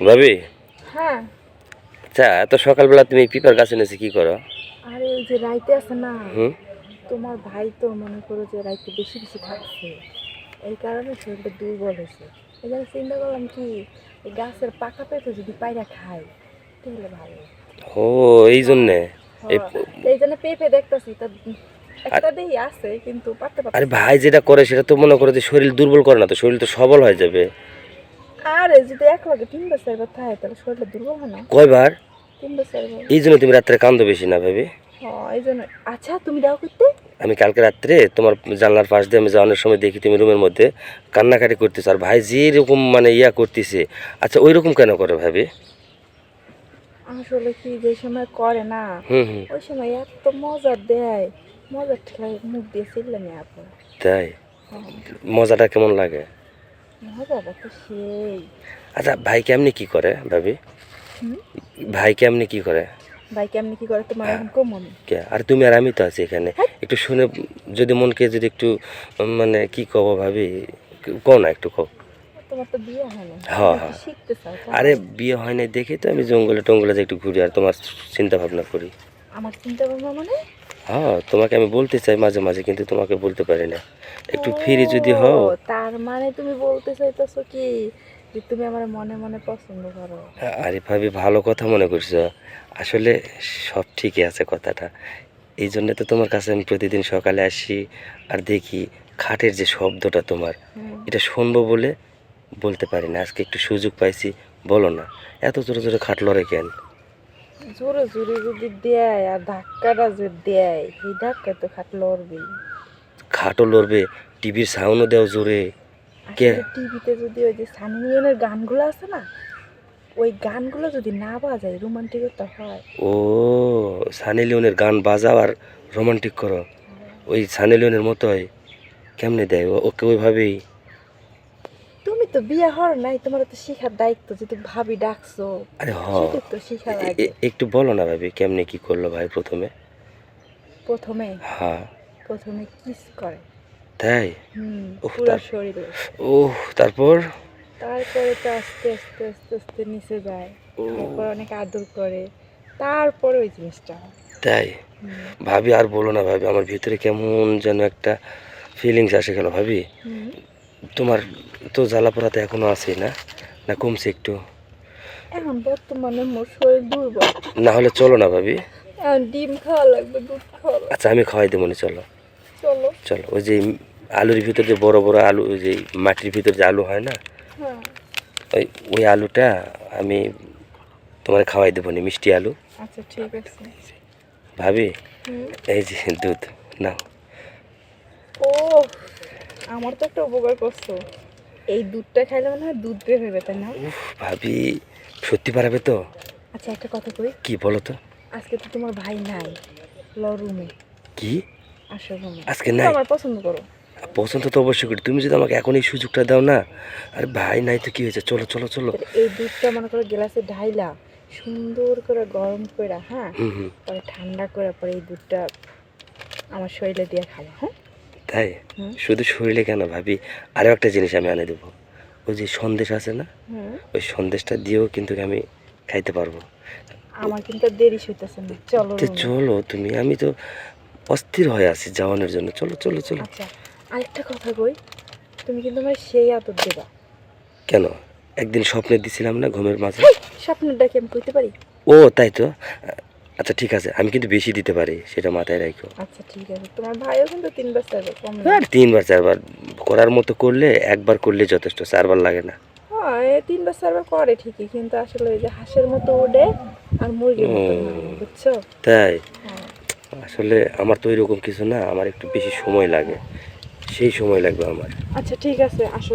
ভাবি? হ্যাঁ। আচ্ছা এত সকালবেলা তুমি পিপার গাছে নিয়েছে কি করো? আরে এই যে রাইতে আছে না তোমার ভাই তো মনে করো যে রাইতে বেশি বেশি খাচ্ছে। এই কারণে শরীরটা দুর্বল হয়েছে। এই জন্য চিন্তা করলাম কি এই গাছের পাকা পেঁপে যদি পায়রা খাই তাহলে ভালো। ও এই জন্যে? এই হ্যাঁ, জন্য পেঁপে দেখতেছি তা একটা দেই আছে কিন্তু পারতে আরে ভাই যেটা করে সেটা তো মনে করো যে শরীর দুর্বল করে না তো শরীর তো সবল হয়ে যাবে। আরে যদি এক লগে তিন বছর বার থাকে তাহলে শরীরটা দুর্বল হয় না? কয়বার? তিন বছর এই জন্য তুমি রাত্রে কান্দো বেশি না ভাবি। হ্যাঁ এই জন্য আচ্ছা তুমি দাও করতে? আমি কালকে রাত্রে তোমার জানলার পাশ দিয়ে আমি যাওয়ানোর সময় দেখি তুমি রুমের মধ্যে কান্নাকাটি করতেছো আর ভাই যেরকম মানে ইয়া করতেছে। আচ্ছা ওই রকম কেন করে ভাবি? আসলে কি যে সময় করে না হুম হুম। ওই সময় এত মজা দেয়। মজা ঠেলায় মুখ দিয়ে আপু তাই? মজাটা কেমন লাগে? আচ্ছা ভাই কেমনি কি করে ভাবি? ভাই কেমনি কি করে? ভাই কেমনি কি করে তোমার এখন কম আমি কে? আর তুমি আর আমি তো আছি এখানে। একটু শুনে যদি মনকে যদি একটু মানে কি কব ভাবি? কও না একটু কও। তোমার তো বিয়ে হয় না হ্যাঁ, হ্যাঁ। আরে বিয়ে হয় নাই দেখে তো আমি জঙ্গলে টঙ্গলে একটু ঘুরি আর তোমার চিন্তা ভাবনা করি। আমার চিন্তা ভাবনা মানে? হ্যাঁ তোমাকে আমি বলতে চাই মাঝে মাঝে কিন্তু তোমাকে বলতে পারি না। একটু ফ্রি যদি হও। তার মানে তুমি বলতে চাইতেছো কি? যে তুমি আমার মনে মনে পছন্দ করো। আরে ভাবি ভালো কথা মনে করছ। আসলে সব ঠিকই আছে কথাটা। এই জন্য তো তোমার কাছে আমি প্রতিদিন সকালে আসি আর দেখি খাটের যে শব্দটা তোমার এটা শুনব বলে বলতে পারি না। আজকে একটু সুযোগ পাইছি বলো না। এত জোরে জোরে খাট লড়ে কেন? জোরে জোরে যদি দেয় আর ধাক্কাটা যে দেয় এই ধাক্কায় তো খাট লড়বেই খাটও লড়বে টিভির সাউন্ডও দেও জোরে। কে? টিভিতে যদি ওই যে সানি লিওনের গানগুলো আছে না ওই গানগুলো যদি না বাজায় রোমান্টিকতা হয়। ও সানি লিওনের গান বাজাও আর রোমান্টিক করো। ওই সানি লিওনের মতোই কেমনে দেয়? ওকে ওইভাবেই তো বিয়ে হর নাই তোমার তো শিখার দায়িত্ব যে তুমি ভাবি ডাকছো। আরে হ। তো শিখা লাগে একটু বলো না ভাবি কেমনে কি করল ভাই প্রথমে? প্রথমে? হ্যাঁ। প্রথমে কিস করে। তাই? পুরো শরীরে। ও তারপর? তারপরে তো আস্তে আস্তে আস্তে আস্তে নিচে যায়। তারপর অনেক আদর করে। তারপরে ওই জিনিসটা। তাই? ভাবি আর বলো না ভাবি আমার ভিতরে কেমন যেন একটা ফিলিংস আসে গেল ভাবি। তোমার তো জ্বালা পোড়াতে এখনও আছে না? না কমছে একটু? এখন বর্তমানে মোর শরীর দুর্বল। না হলে চলো না ভাবি। ডিম খাওয়া লাগবে দুধ খাওয়া আচ্ছা আমি খাওয়াই দেবো নি চলো। চলো। চলো ওই যে আলুর ভিতর যে বড় বড় আলু ওই যে মাটির ভিতর যে আলু হয় না? হ্যাঁ। ওই ওই আলুটা আমি তোমার খাওয়াই দেবো নি মিষ্টি আলু। আচ্ছা ঠিক আছে। ভাবি এই যে দুধ নাও। ও আমার তো একটা উপকার করছ। এই দুধটা খাইলে মনে হয় দুধ বের হইবে তাই না? ভাবি সত্যি পারাবে তো? আচ্ছা একটা কথা কই। কি বলো তো? আজকে তো তোমার ভাই নাই। ল রুমে কি? আসো রুমে আজকে নাই? আমার পছন্দ করো। পছন্দ তো অবশ্যই করি। তুমি যদি আমাকে এখন এই সুযোগটা দাও না আর ভাই নাই তো কি হয়েছে? চলো চলো চলো। এই দুধটা মনে করো গ্লাসে ঢাইলা সুন্দর করে গরম করে হ্যাঁ? পরে ঠান্ডা করে পরে এই দুধটা আমার শরীরে দিয়ে খাওয়া হ্যাঁ? তাই? শুধু শরীরে কেন ভাবি? আরও একটা জিনিস আমি আনে দেবো। ওই যে সন্দেশ আছে না? ওই সন্দেশটা দিয়েও কিন্তু আমি খাইতে পারব। আমার কিন্তু দেরি হইতেছে না। চলো তুমি আমি তো অস্থির হয়ে আছি যাওয়ানোর জন্য। চলো চলো চলো। আচ্ছা আরেকটা কথা কই তুমি কিন্তু আমার সেই আদর দেবা। কেন? একদিন স্বপ্নে দিছিলাম না ঘুমের মাঝে? স্বপ্নটা কি আমি কইতে পারি? ও তাই তো। আচ্ছা ঠিক আছে। আমি কিন্তু বেশি দিতে পারি সেটা মাথায় রাখো। আচ্ছা ঠিক আছে। তোমার ভাইও কিন্তু তিনবার চাইবে কম আর তিনবার চারবার। করার মতো করলে একবার করলে যথেষ্ট চারবার লাগে না। হ্যাঁ তিনবার চারবার করে ঠিকই কিন্তু আসলে ওই যে হাঁসের মতো ওঠে আর মুরগির মতো বুঝছ? তাই? হ্যাঁ। আসলে আমার তো এরকম কিছু না আমার একটু বেশি সময় লাগে। সেই সময় লাগবে আমার। আচ্ছা ঠিক আছে আসো